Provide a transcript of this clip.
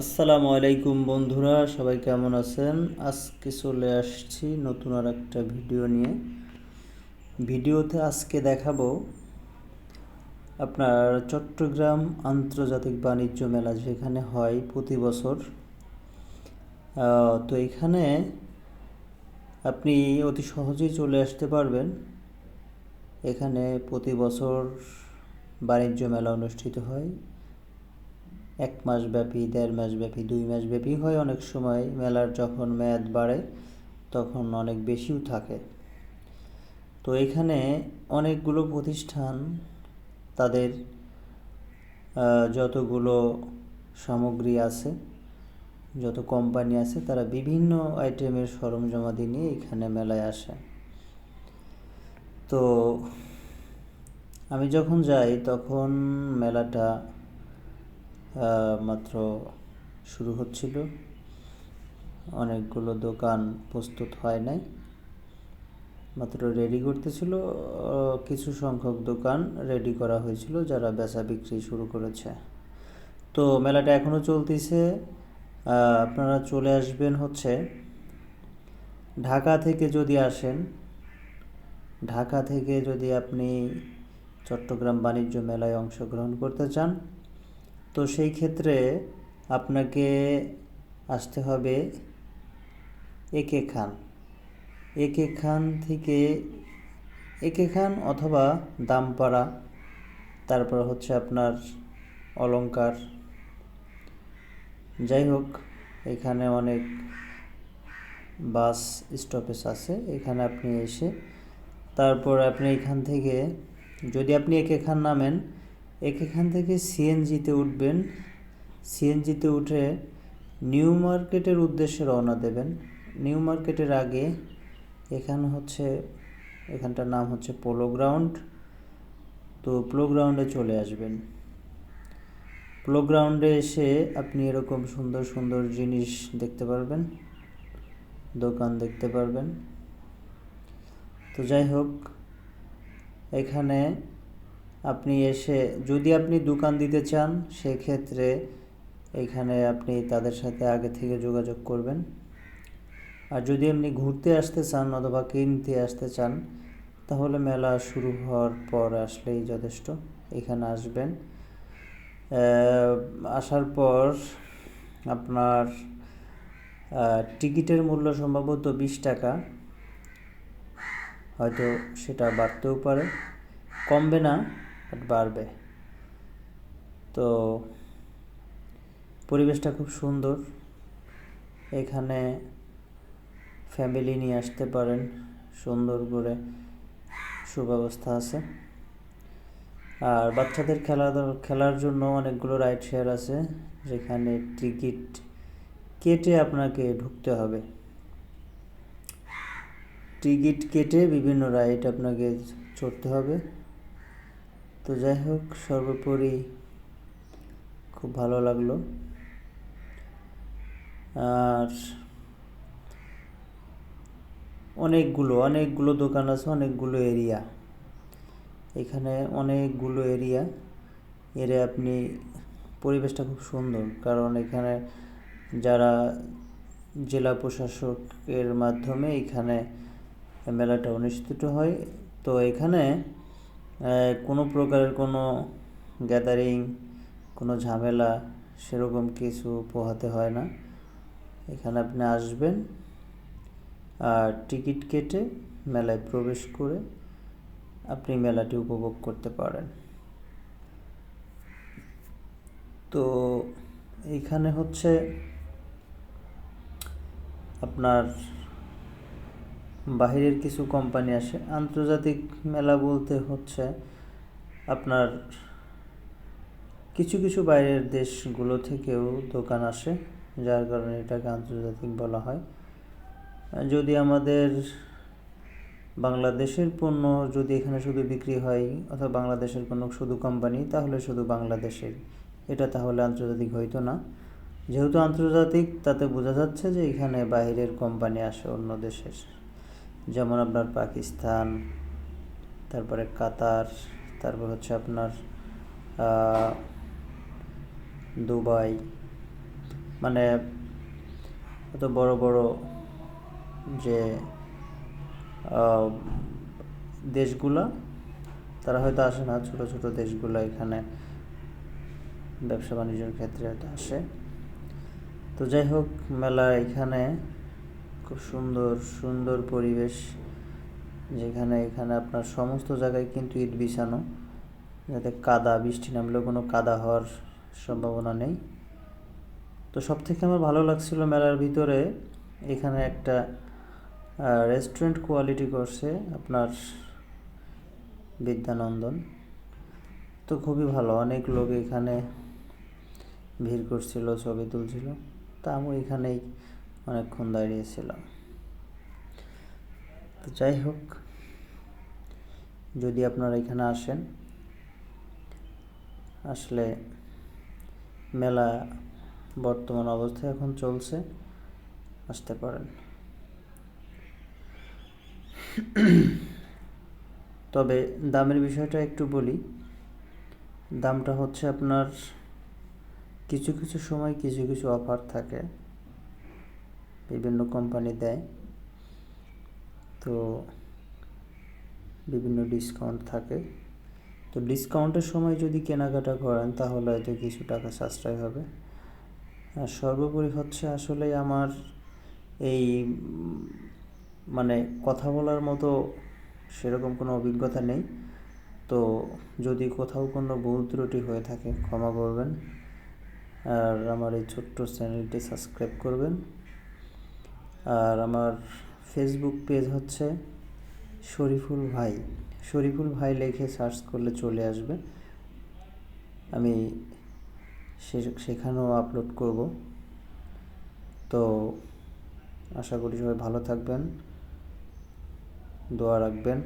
আসসালামু আলাইকুম বন্ধুরা, সবাই কেমন আছেন? আজকে চলে আসছি নতুন আর একটা ভিডিও নিয়ে। ভিডিওতে আজকে দেখাবো আপনার চট্টগ্রাম আন্তর্জাতিক বাণিজ্য মেলা যেখানে হয় প্রতি বছর। তো এখানে আপনি অতি সহজেই চলে আসতে পারবেন। এখানে প্রতি বছর বাণিজ্য মেলা অনুষ্ঠিত হয়। এক মাস ব্যাপী দেড় মাস ব্যাপী দুই মাস ব্যাপী হয় অনেক সময়। মেলার যখন মেয়াদ বাড়ে, তখন অনেক বেশিও থাকে। তো এখানে অনেকগুলো প্রতিষ্ঠান তাদের যতগুলো সামগ্রী আছে, যত কোম্পানি আছে, তারা বিভিন্ন আইটেমের সরঞ্জামাদি নিয়ে এখানে মেলায় আসে। তো আমি যখন যাই, তখন মেলাটা মাত্র শুরু হচ্ছিল। অনেকগুলো দোকান প্রস্তুত হয় নাই। মাত্র রেডি করতেছিল কিছু সংখ্যক দোকান রেডি করা হয়েছিল, যারা বেচা বিক্রি শুরু করেছে। তো মেলাটা এখনও চলতেছে। আপনারা চলে আসবেন হচ্ছে ঢাকা থেকে যদি আসেন, ঢাকা থেকে যদি আপনি চট্টগ্রাম বাণিজ্য মেলায় অংশগ্রহণ করতে চান তো সেই ক্ষেত্রে আপনাকে আসতে হবে একে খান। একে খান থেকে একে খান অথবা দামপাড়া, তারপর হচ্ছে আপনার অলংকার। যাই হোক, এখানে অনেক বাস স্টপেজ আছে, এখানে আপনি এসে তারপর আপনি এখান থেকে যদি আপনি একে খান নামেন একে খান থেকে সিএনজিতে উঠবেন। সিএনজিতে উঠে নিউ মার্কেটের উদ্দেশ্যে রওনা দেবেন। নিউ মার্কেটের আগে এখানে হচ্ছে, এখানটার নাম হচ্ছে পোলো গ্রাউন্ড। তো পোলো গ্রাউন্ডে চলে আসবেন। পোলো গ্রাউন্ডে এসে আপনি এরকম সুন্দর সুন্দর জিনিস দেখতে পারবেন। দোকান দেখতে পারবেন। তো যাই হোক, এখানে আপনি এসে, যদি আপনি দোকান দিতে চান, সেক্ষেত্রে এখানে আপনি তাদের সাথে আগে থেকে যোগাযোগ করবেন। আর যদি আপনি ঘুরতে আসতে চান অথবা কিনতে আসতে চান, তাহলে মেলা শুরু হওয়ার পর আসলেই যথেষ্ট। এখানে আসবেন। আসার পর আপনার টিকিটের মূল্য সম্ভবত বিশ টাকা। হয়তো সেটা বাড়তেও পারে। কমবে না। বাড়বে। তো পরিবেশটা খুব সুন্দর। এখানে ফ্যামিলি নিয়ে আসতে পারেন, সুন্দর করে সুব্যবস্থা আছে। আর বাচ্চাদের খেলা খেলার জন্য অনেকগুলো রাইড শেয়ার আছে, যেখানে টিকিট কেটে আপনাকে ঢুকতে হবে। টিকিট কেটে বিভিন্ন রাইড আপনাকে চড়তে হবে। তো যাই হোক, সর্বোপরি খুব ভালো লাগল। আর অনেকগুলো অনেকগুলো দোকান আছে, অনেকগুলো এরিয়া। এখানে অনেকগুলো এরিয়া এরে আপনি, পরিবেশটা খুব সুন্দর। কারণ এখানে যারা জেলা প্রশাসকের মাধ্যমে এখানে মেলাটা অনুষ্ঠিত হয়, তো এখানে কোনো প্রকারের কোনো গ্যাদারিং কোনো ঝামেলা সেরকম কিছু পোহাতে হয় না। এখানে আপনি আসবেন, আর টিকিট কেটে মেলায় প্রবেশ করে আপনি মেলাটি উপভোগ করতে পারেন। তো এইখানে হচ্ছে আপনার বাহিরের কিছু কোম্পানি আসে। আন্তর্জাতিক মেলা বলতে হচ্ছে আপনার কিছু কিছু বাইরের দেশগুলো থেকেও দোকান আসে, যার কারণে এটাকে আন্তর্জাতিক বলা হয়। যদি আমাদের বাংলাদেশের পণ্য যদি এখানে শুধু বিক্রি হয় অথবা বাংলাদেশের কোনো শুধু কোম্পানি তাহলে শুধু বাংলাদেশের। এটা তাহলে আন্তর্জাতিক হইতো না। যেহেতু আন্তর্জাতিক, তাতে বোঝা যাচ্ছে যে এখানে বাইরের কোম্পানি আসে অন্য দেশের। যেমন আপনার পাকিস্তান, তারপরে কাতার, তারপর হচ্ছে আপনার দুবাই। মানে এত বড় বড় যে দেশগুলা, তারা হয়তো আসে না, ছোট ছোট দেশগুলো এখানে ব্যবসা বাণিজ্যের ক্ষেত্রে হয়তো আসে। তো যাই হোক, মেলা এখানে খুব সুন্দর সুন্দর পরিবেশ যেখানে, এখানে আপনার সমস্ত জায়গায় কিন্তু ইট বিছানো। যাতে কাদা, বৃষ্টি নামলেও কোনো কাদা হওয়ার সম্ভাবনা নেই। তো সব থেকে আমার ভালো লাগছিল মেলার ভিতরে এখানে একটা রেস্টুরেন্ট কোয়ালিটি করছে আপনার বিদ্যানন্দন। তো খুবই ভালো, অনেক লোক এখানে ভিড় করছিল, ছবি তুলছিল। তা আমি এখানেই অনেকক্ষণ দাঁড়িয়েছিলাম। তো যাই হোক, যদি আপনারা এখানে আসেন, আসলে মেলা বর্তমান অবস্থায় এখন চলছে, আসতে পারেন। তবে দামের বিষয়টা একটু বলি। দামটা হচ্ছে আপনার কিছু কিছু সময় কিছু কিছু অফার থাকে। বিভিন্ন কোম্পানি দেয়। তো বিভিন্ন ডিসকাউন্ট থাকে। তো ডিসকাউন্টের সময় যদি কেনাকাটা করেন, তাহলে হয়তো কিছু টাকা সাশ্রয় হবে। আর সর্বোপরি হচ্ছে আসলে আমার এই মানে কথা বলার মতো সেরকম কোনো অভিজ্ঞতা নেই। তো যদি কোথাও কোনো ভুল ত্রুটি হয়ে থাকে, ক্ষমা করবেন। আর আমার এই ছোট্ট চ্যানেলটি সাবস্ক্রাইব করবেন। আর আমার ফেসবুক পেজ হচ্ছে শরীফুল ভাই। শরীফুল ভাই লিখে সার্চ করলে চলে আসবে। আমি সেখানেও আপলোড করব। তো আশা করি সবাই ভালো থাকবেন, দোয়া রাখবেন।